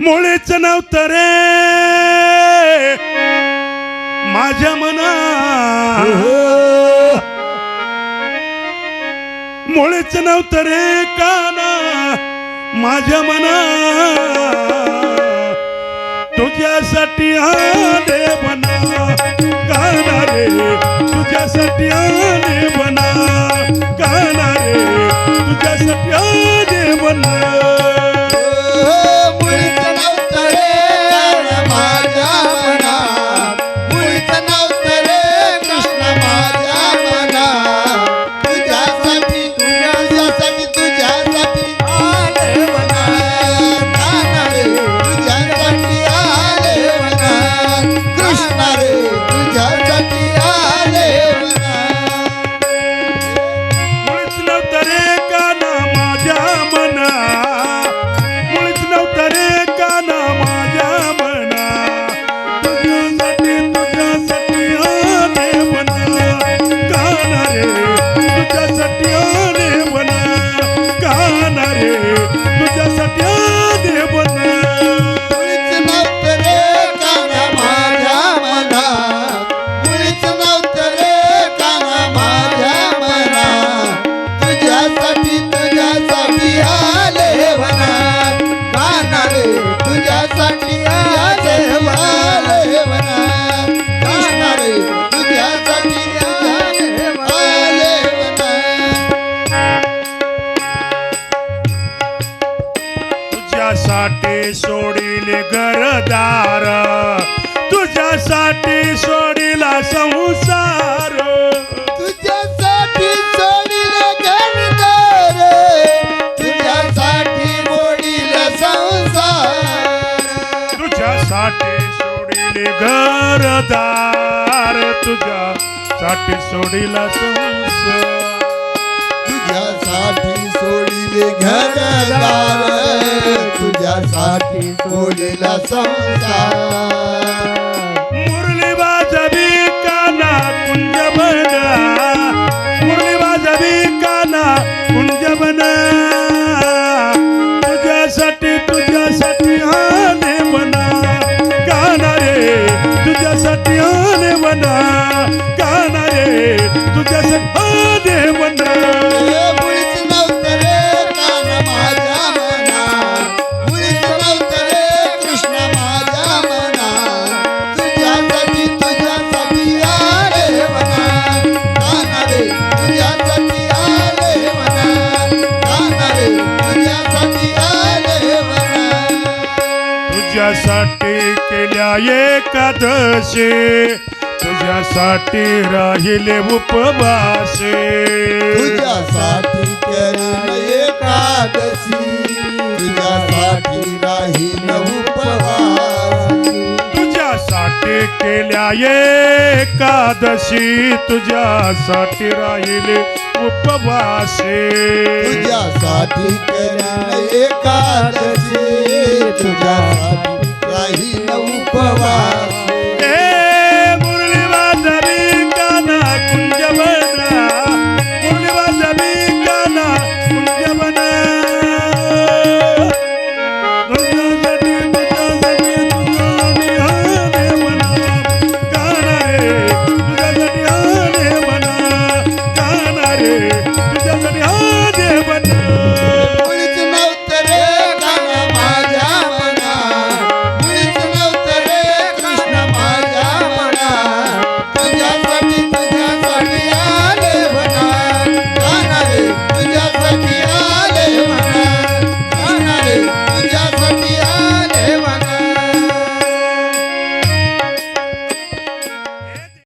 मुळीच नव्हतं रे. माझ्या मना मुळीच नव्हतं रे काना. माझ्या मना तुझ्यासाठी आले बना काना रे तुझ्यासाठी आले बना काना तुझ्यासाठी सोडिले घरदार. तुझ्यासाठी सोडिला संसार. तुझ्यासाठी सोडिले घरदार. तुझ्यासाठी संसार. तुझ्यासाठी सोडिले घरदार. तुझ्यासाठी सोडिला संसार. तुझ्यासाठी सोडिले घरदार. साठी सोडिला संसार. मुरली वाजवी काना कुंज बना मुरली वाजवी काना कुंज बना तुझ्यासाठी तुझ्यासाठी हाने बना काना रे तुझ्यासाठी हाने बना तुझ्यासाठी केल्या एकादशी तुझ्यासाठी राहिले उपवासे. तुझ्यासाठी केल्या एकादशी तुझ्यासाठी राहिले उपवास. साठी केल्या एकादशी. तुझ्यासाठी राहिले उपवासे. तुझ्यासाठी केल्या एकादशी. तुझ्यासाठी राहिले